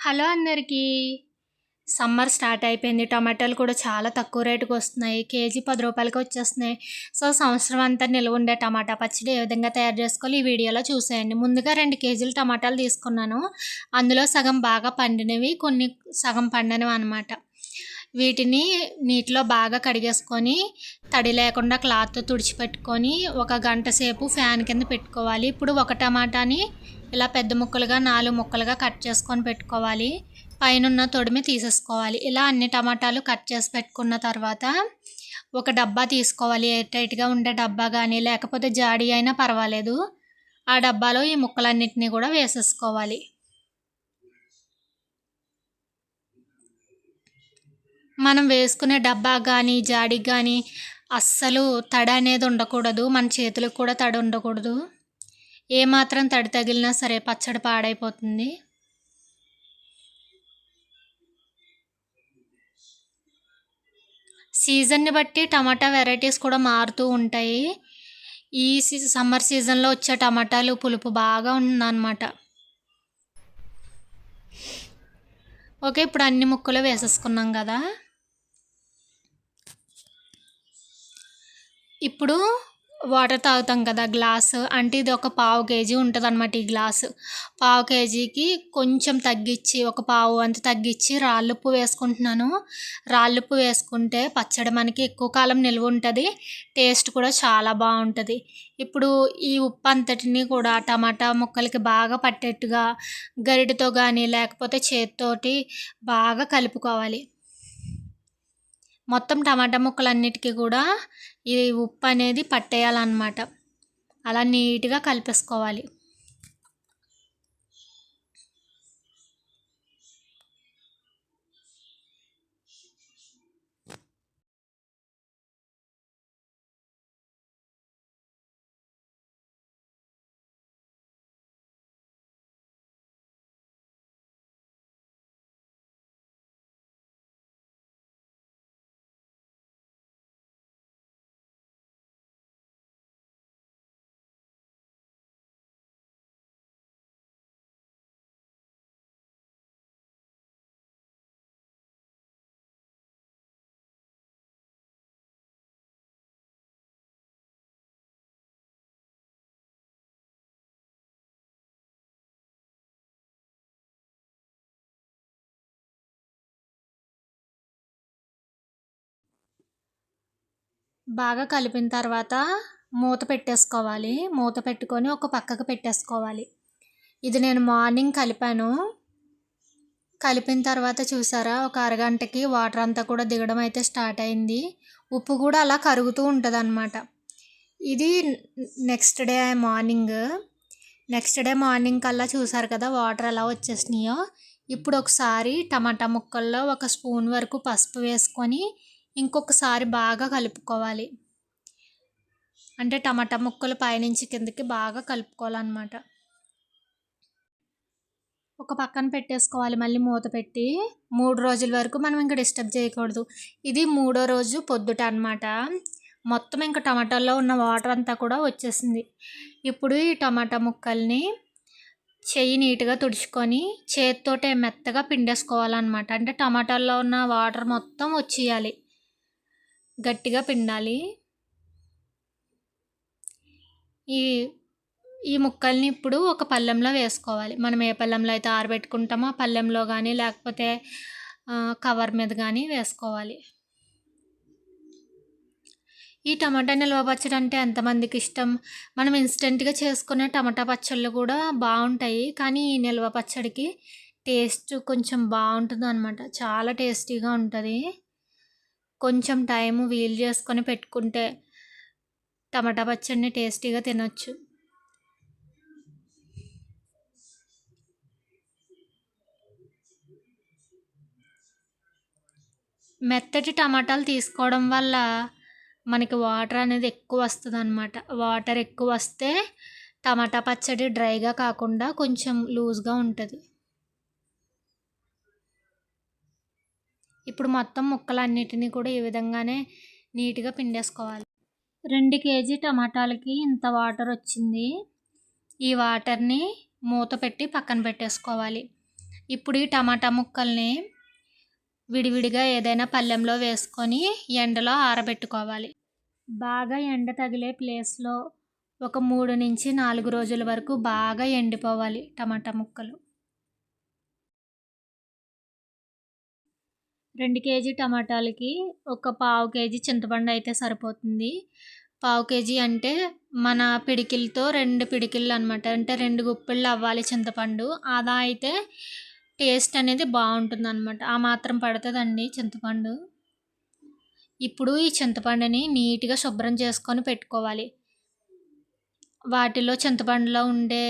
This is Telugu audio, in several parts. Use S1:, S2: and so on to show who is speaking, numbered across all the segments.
S1: హలో అందరికీ. సమ్మర్ స్టార్ట్ అయిపోయింది. టమాటాలు కూడా చాలా తక్కువ రేటుకి వస్తున్నాయి. కేజీ పది రూపాయలకి వచ్చేస్తున్నాయి. సో సంవత్సరం అంతా నిల్వ ఉండే టమాటా పచ్చడి ఏ విధంగా తయారు చేసుకోవాలి ఈ వీడియోలో చూసేయండి. ముందుగా రెండు కేజీలు టమాటాలు తీసుకున్నాను. అందులో సగం బాగా పండినవి కొన్ని సగం పండినవి అనమాట వీటిని నీటిలో బాగా కడిగేసుకొని తడి లేకుండా క్లాత్ తుడిచిపెట్టుకొని ఒక గంట సేపు ఫ్యాన్ కింద పెట్టుకోవాలి. ఇప్పుడు ఒక టమాటాని ఇలా పెద్ద ముక్కలుగా నాలుగు ముక్కలుగా కట్ చేసుకొని పెట్టుకోవాలి. పైన తొడిమి తీసేసుకోవాలి. ఇలా అన్ని టమాటాలు కట్ చేసి పెట్టుకున్న తర్వాత ఒక డబ్బా తీసుకోవాలి. ఎయిర్ టైట్గా ఉండే డబ్బా కానీ లేకపోతే జాడీ అయినా పర్వాలేదు. ఆ డబ్బాలో ఈ ముక్కలన్నిటినీ కూడా వేసేసుకోవాలి. మనం వేసుకునే డబ్బా కానీ జాడి కానీ అస్సలు తడ అనేది ఉండకూడదు. మన చేతులకు కూడా తడి ఉండకూడదు. ఏమాత్రం తడి తగిలినా సరే పచ్చడి పాడైపోతుంది. సీజన్ని బట్టి టమాటా వెరైటీస్ కూడా మారుతూ ఉంటాయి. ఈ సమ్మర్ సీజన్లో వచ్చే టమాటాలు పులుపు బాగా ఉందన్నమాట. ఓకే ఇప్పుడు అన్ని ముక్కలు వేసేసుకున్నాం కదా. ఇప్పుడు వాటర్ తాగుతాం కదా గ్లాసు. అంటే ఇది ఒక పావు కేజీ ఉంటుంది అనమాట ఈ గ్లాసు. పావు కేజీకి కొంచెం తగ్గించి ఒక పావు అంత తగ్గించి రాళ్ళుప్పు వేసుకుంటున్నాను. రాళ్ళుప్పు వేసుకుంటే పచ్చడి మనకి ఎక్కువ కాలం నిల్వ ఉంటుంది టేస్ట్ కూడా చాలా బాగుంటుంది. ఇప్పుడు ఈ ఉప్పు అంతటిని కూడా టమాటా ముక్కలకి బాగా పట్టేట్టుగా గరిటతో కానీ లేకపోతే చేతితోటి బాగా కలుపుకోవాలి. మొత్తం టమాటా ముక్కలన్నిటికీ కూడా ఈ ఉప్పు అనేది పట్టేయాలన్నమాట. అలా నీట్గా కలిపేసుకోవాలి. బాగా కలిపిన తర్వాత మూత పెట్టేసుకోవాలి. మూత పెట్టుకొని ఒక పక్కకు పెట్టేసుకోవాలి. ఇది నేను మార్నింగ్ కలిపాను. కలిపిన తర్వాత చూసారా ఒక అరగంటకి వాటర్ అంతా కూడా దిగడం అయితే స్టార్ట్ అయింది. ఉప్పు కూడా అలా కరుగుతూ ఉంటుంది అనమాట ఇది next day morning. Next day morning కల్లా చూసారు కదా వాటర్ ఎలా వచ్చేసినాయో. ఇప్పుడు ఒకసారి టమాటా ముక్కల్లో ఒక స్పూన్ వరకు పసుపు వేసుకొని ఇంకొకసారి బాగా కలుపుకోవాలి. అంటే టమాటా ముక్కలు పైనుంచి కిందకి బాగా కలుపుకోవాలన్నమాట. ఒక పక్కన పెట్టేసుకోవాలి. మళ్ళీ మూత పెట్టి మూడు రోజుల వరకు మనం ఇంకా డిస్టర్బ్ చేయకూడదు. ఇది మూడో రోజు పొద్దుట అనమాట మొత్తం ఇంకా టమాటాల్లో ఉన్న వాటర్ అంతా కూడా వచ్చేసింది. ఇప్పుడు ఈ టమాటా ముక్కల్ని చెయ్యి నీట్గా తుడుచుకొని చేతితోటే మెత్తగా పిండేసుకోవాలన్నమాట. అంటే టమాటాల్లో ఉన్న వాటర్ మొత్తం వచ్చేయాలి. గట్టిగా పిండాలి. ఈ ఈ ముక్కల్ని ఇప్పుడు ఒక పళ్ళెంలో వేసుకోవాలి. మనం ఏ పళ్ళెంలో అయితే ఆరబెట్టుకుంటామో ఆ పళ్ళెంలో కానీ లేకపోతే కవర్ మీద కానీ వేసుకోవాలి. ఈ టమాటా నిల్వ పచ్చడి అంటే ఎంతమందికి ఇష్టం? మనం ఇన్స్టెంట్గా చేసుకునే టమాటా పచ్చళ్ళు కూడా బాగుంటాయి. కానీ ఈ నిల్వ పచ్చడికి టేస్ట్ కొంచెం బాగుంటుంది అనమాట చాలా టేస్టీగా ఉంటుంది. కొంచెం టైం వీలు చేసుకొని పెట్టుకుంటే టమాటా పచ్చడిని టేస్టీగా తినొచ్చు. మెత్తటి టమాటాలు తీసుకోవడం వల్ల మనకి వాటర్ అనేది ఎక్కువ వస్తుంది అనమాట వాటర్ ఎక్కువ వస్తే టమాటా పచ్చడి డ్రైగా కాకుండా కొంచెం లూజ్గా ఉంటుంది. ఇప్పుడు మొత్తం ముక్కలన్నిటినీ కూడా ఈ విధంగానే నీట్గా పిండేసుకోవాలి. రెండు కేజీ టమాటాలకి ఇంత వాటర్ వచ్చింది. ఈ వాటర్ని మూత పెట్టి పక్కన పెట్టేసుకోవాలి. ఇప్పుడు ఈ టమాటా ముక్కల్ని విడివిడిగా ఏదైనా పళ్ళెంలో వేసుకొని ఎండలో ఆరబెట్టుకోవాలి. బాగా ఎండ తగిలే ప్లేస్లో ఒక మూడు నుంచి నాలుగు రోజుల వరకు బాగా ఎండిపోవాలి టమాటా ముక్కలు. రెండు కేజీ టమాటాలకి ఒక పావు కేజీ చింతపండు అయితే సరిపోతుంది. పావు కేజీ అంటే మన పిడికిలతో రెండు పిడికిళ్ళు అనమాట అంటే రెండు గుప్పిళ్ళు అవ్వాలి చింతపండు. అలా అయితే టేస్ట్ అనేది బాగుంటుంది అనమాట ఆ మాత్రం పడుతుందండి చింతపండు. ఇప్పుడు ఈ చింతపండుని నీట్గా శుభ్రం చేసుకొని పెట్టుకోవాలి. వాటిలో చింతపండులో ఉండే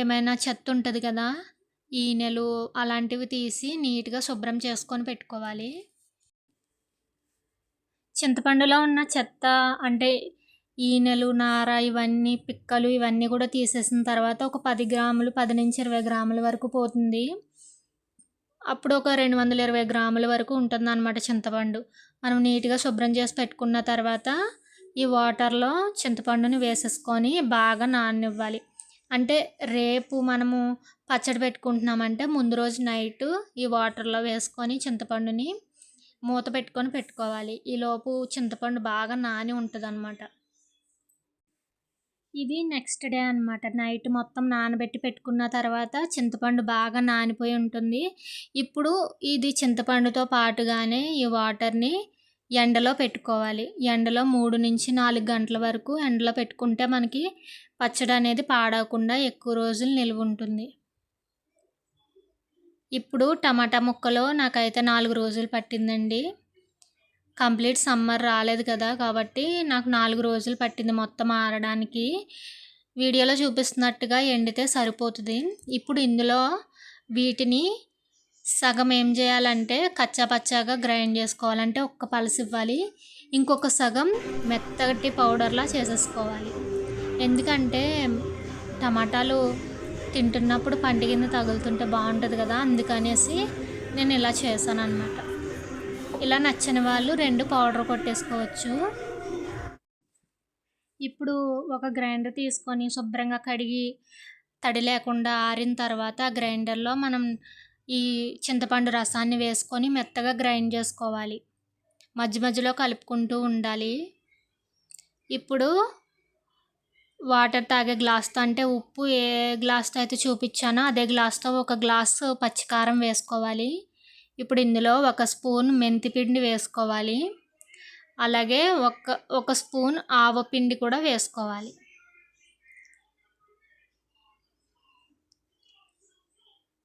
S1: ఏమైనా చెత్త ఉంటుంది కదా ఈనెలు అలాంటివి తీసి నీట్గా శుభ్రం చేసుకొని పెట్టుకోవాలి. చింతపండులో ఉన్న చెత్త అంటే ఈనెలు నార ఇవన్నీ పిక్కలు ఇవన్నీ కూడా తీసేసిన తర్వాత ఒక పది గ్రాములు పది నుంచి ఇరవై గ్రాముల వరకు పోతుంది. అప్పుడు ఒక రెండు వందల ఇరవై గ్రాముల వరకు ఉంటుంది అనమాట చింతపండు. మనం నీట్గా శుభ్రం చేసి పెట్టుకున్న తర్వాత ఈ వాటర్లో చింతపండుని వేసేసుకొని బాగా నాననివ్వాలి. అంటే రేపు మనము పచ్చడి పెట్టుకుంటున్నామంటే ముందు రోజు నైట్ ఈ వాటర్లో వేసుకొని చింతపండుని మూత పెట్టుకొని పెట్టుకోవాలి. ఈలోపు చింతపండు బాగా నాని ఉంటుంది ఇది నెక్స్ట్ డే అనమాట నైట్ మొత్తం నానబెట్టి పెట్టుకున్న తర్వాత చింతపండు బాగా నానిపోయి ఉంటుంది. ఇప్పుడు ఇది చింతపండుతో పాటుగానే ఈ వాటర్ని ఎండలో పెట్టుకోవాలి. ఎండలో మూడు నుంచి నాలుగు గంటల వరకు ఎండలో పెట్టుకుంటే మనకి పచ్చడి అనేది పాడవకుండా ఎక్కువ రోజులు నిల్వ ఉంటుంది ఇప్పుడు టమాటా ముక్కలు నాకైతే నాలుగు రోజులు పట్టిందండి. కంప్లీట్ సమ్మర్ రాలేదు కదా కాబట్టి నాకు నాలుగు రోజులు పట్టింది మొత్తం ఆరడానికి. వీడియోలో చూపిస్తున్నట్టుగా ఎండితే సరిపోతుంది. ఇప్పుడు ఇందులో వీటిని సగం ఏం చేయాలంటే కచ్చా పచ్చాగా గ్రైండ్ చేసుకోవాలంటే ఒక్క పలసి ఇవ్వాలి. ఇంకొక సగం మెత్తగట్టి పౌడర్లా చేసేసుకోవాలి. ఎందుకంటే టమాటాలు తింటున్నప్పుడు పంట కింద తగులుతుంటే బాగుంటుంది కదా అందుకనేసి నేను ఇలా చేశాను అనమాట ఇలా నచ్చని వాళ్ళు రెండు పౌడర్ కొట్టేసుకోవచ్చు. ఇప్పుడు ఒక గ్రైండర్ తీసుకొని శుభ్రంగా కడిగి తడి లేకుండా ఆరిన తర్వాత గ్రైండర్లో మనం ఈ చింతపండు రసాన్ని వేసుకొని మెత్తగా గ్రైండ్ చేసుకోవాలి. మధ్య మధ్యలో కలుపుకుంటూ ఉండాలి. ఇప్పుడు వాటర్ తాగే గ్లాస్తో అంటే ఉప్పు ఏ గ్లాస్తో అయితే చూపించానో అదే గ్లాస్తో ఒక గ్లాసు పచ్చికారం వేసుకోవాలి. ఇప్పుడు ఇందులో ఒక స్పూన్ మెంతిపిండి వేసుకోవాలి. అలాగే ఒక ఒక స్పూన్ ఆవపిండి కూడా వేసుకోవాలి.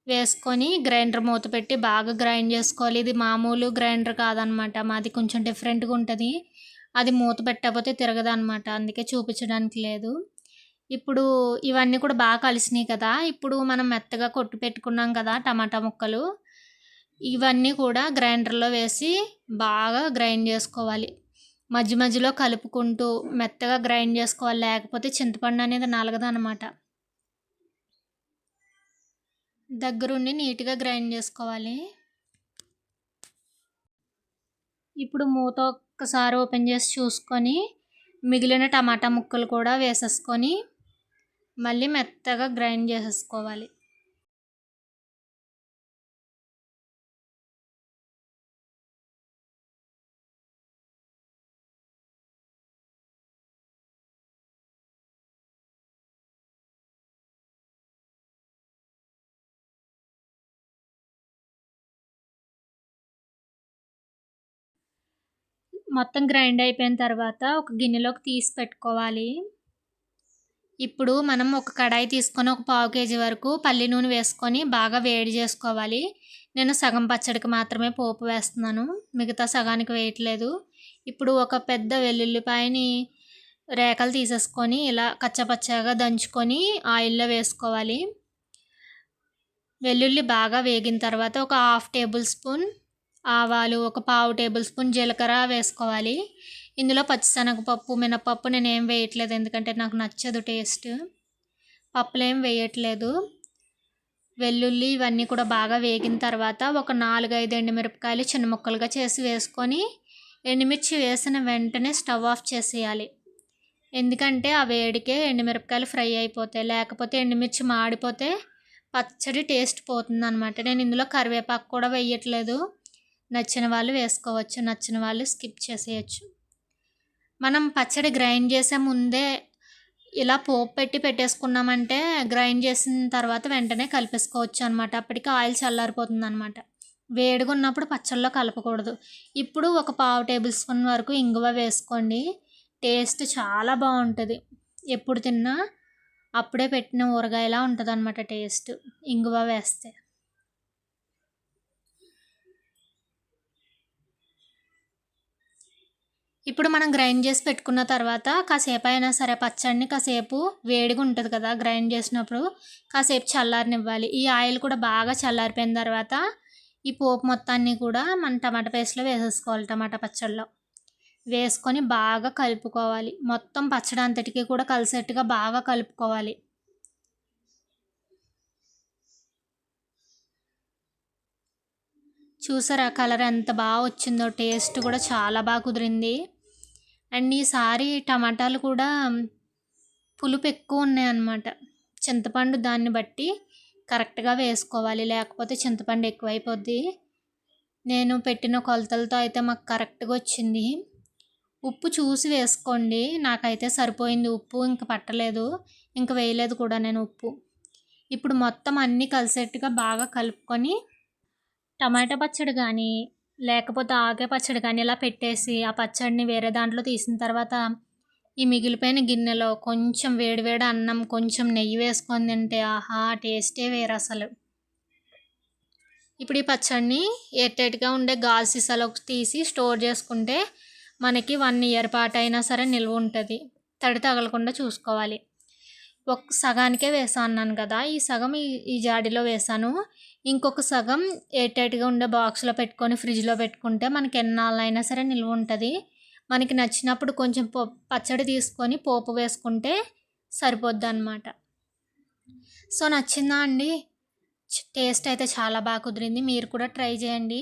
S1: వేసుకొని గ్రైండర్ మూత పెట్టి బాగా గ్రైండ్ చేసుకోవాలి. ఇది మామూలు గ్రైండర్ కాదనమాట. మాది కొంచెం డిఫరెంట్గా ఉంటుంది. అది మూత పెట్టకపోతే తిరగదు అనమాట అందుకే చూపించడానికి లేదు. ఇప్పుడు ఇవన్నీ కూడా బాగా కలిసినాయి కదా. ఇప్పుడు మనం మెత్తగా కొట్టు పెట్టుకున్నాం కదా టమాటా ముక్కలు. ఇవన్నీ కూడా గ్రైండర్లో వేసి బాగా గ్రైండ్ చేసుకోవాలి. మధ్య మధ్యలో కలుపుకుంటూ మెత్తగా గ్రైండ్ చేసుకోవాలి. లేకపోతే చింతపండు అనేది నలగదనమాట దగ్గరుండి నీట్గా గ్రైండ్ చేసుకోవాలి. ఇప్పుడు మూత ఒక్కసారి ఓపెన్ చేసి చూసుకొని మిగిలిన టమాటా ముక్కలు కూడా వేసేసుకొని మళ్ళీ మెత్తగా గ్రైండ్ చేసేసుకోవాలి. మొత్తం గ్రైండ్ అయిపోయిన తర్వాత ఒక గిన్నెలోకి తీసి పెట్టుకోవాలి. ఇప్పుడు మనం ఒక కడాయి తీసుకొని ఒక పావు కేజీ వరకు పల్లి నూనె వేసుకొని బాగా వేడి చేసుకోవాలి. నేను సగం పచ్చడికి మాత్రమే పోపు వేస్తున్నాను. మిగతా సగానికి వేయట్లేదు. ఇప్పుడు ఒక పెద్ద వెల్లుల్లిపాయని రేఖలు తీసేసుకొని ఇలా కచ్చపచ్చగా దంచుకొని ఆయిల్లో వేసుకోవాలి. వెల్లుల్లి బాగా వేగిన తర్వాత ఒక హాఫ్ టేబుల్ స్పూన్ ఆవాలు ఒక పావు టేబుల్ స్పూన్ జీలకర్ర వేసుకోవాలి. ఇందులో పచ్చిశనగపప్పు మినపప్పు నేను ఏం వేయట్లేదు ఎందుకంటే నాకు నచ్చదు టేస్ట్. పప్పులు ఏం వేయట్లేదు. వెల్లుల్లి ఇవన్నీ కూడా బాగా వేగిన తర్వాత ఒక నాలుగు ఐదు ఎండుమిరపకాయలు చిన్న ముక్కలుగా చేసి వేసుకొని ఎండుమిర్చి వేసిన వెంటనే స్టవ్ ఆఫ్ చేసేయాలి. ఎందుకంటే ఆ వేడికే ఎండుమిరపకాయలు ఫ్రై అయిపోతాయి. లేకపోతే ఎండుమిర్చి మాడిపోతే పచ్చడి టేస్ట్ పోతుంది అనమాట నేను ఇందులో కరివేపాకు కూడా వేయట్లేదు. నచ్చిన వాళ్ళు వేసుకోవచ్చు నచ్చిన వాళ్ళు స్కిప్ చేసేయచ్చు. మనం పచ్చడి గ్రైండ్ చేసే ముందే ఇలా పోపు పెట్టి పెట్టేసుకున్నామంటే గ్రైండ్ చేసిన తర్వాత వెంటనే కలిపేసుకోవచ్చు అనమాట అప్పటికి ఆయిల్ చల్లారిపోతుంది అనమాట వేడిగా ఉన్నప్పుడు పచ్చళ్ళలో కలపకూడదు. ఇప్పుడు ఒక పావు టేబుల్ స్పూన్ వరకు ఇంగువ వేసుకోండి. టేస్ట్ చాలా బాగుంటుంది. ఎప్పుడు తిన్నా అప్పుడే పెట్టిన ఊరగాయలా ఉంటుంది అనమాట టేస్ట్. ఇంగువ వేస్తే. ఇప్పుడు మనం గ్రైండ్ చేసి పెట్టుకున్న తర్వాత కాసేపు అయినా సరే పచ్చడిని కాసేపు వేడిగా ఉంటుంది కదా గ్రైండ్ చేసినప్పుడు కాసేపు చల్లారనివ్వాలి. ఈ ఆయిల్ కూడా బాగా చల్లారిపోయిన తర్వాత ఈ పోపు మొత్తాన్ని కూడా మన టమాటా పేస్ట్లో వేసేసుకోవాలి టమాటా పచ్చడిలో వేసుకొని బాగా కలుపుకోవాలి. మొత్తం పచ్చడి అంతటికి కూడా కలిసేట్టుగా బాగా కలుపుకోవాలి. చూసారా కలర్ ఎంత బాగా వచ్చిందో? టేస్ట్ కూడా చాలా బాగా కుదిరింది. అండ్ ఈసారి టమాటాలు కూడా పులుపు ఎక్కువ ఉన్నాయన్నమాట. చింతపండు దాన్ని బట్టి కరెక్ట్గా వేసుకోవాలి. లేకపోతే చింతపండు ఎక్కువైపోద్ది. నేను పెట్టిన కొలతలతో అయితే మాకు కరెక్ట్గా వచ్చింది. ఉప్పు చూసి వేసుకోండి. నాకైతే సరిపోయింది ఉప్పు ఇంక పట్టలేదు. ఇంక వేయలేదు కూడా నేను ఉప్పు. ఇప్పుడు మొత్తం అన్నీ కలిసేట్టుగా బాగా కలుపుకొని టమాటా పచ్చడి కానీ లేకపోతే ఆకే పచ్చడి కానీ ఇలా పెట్టేసి ఆ పచ్చడిని వేరే దాంట్లో తీసిన తర్వాత ఈ మిగిలిపోయిన గిన్నెలో కొంచెం వేడివేడి అన్నం కొంచెం నెయ్యి వేసుకొని తింటే ఆహా టేస్టే వేరు అసలు. ఇప్పుడు ఈ పచ్చడిని ఎట్టేట్గా ఉండే గాజు సీసాలోకి తీసి స్టోర్ చేసుకుంటే మనకి వన్ ఇయర్ పాటు అయినా సరే నిల్వ ఉంటుంది. తడి తగలకుండా చూసుకోవాలి. ఒక సగానికే వేసాను అన్నాను కదా ఈ సగం ఈ ఈ జాడీలో వేసాను. ఇంకొక సగం ఎయిట్ ఉండే బాక్స్లో పెట్టుకొని ఫ్రిడ్జ్లో పెట్టుకుంటే మనకి ఎన్నాళ్ళైనా సరే నిల్వ ఉంటుంది. మనకి నచ్చినప్పుడు కొంచెం పో పచ్చడి తీసుకొని పోపు వేసుకుంటే సరిపోద్ది అనమాట సో నచ్చిందా అండి? టేస్ట్ అయితే చాలా బాగా కుదిరింది. మీరు కూడా ట్రై చేయండి.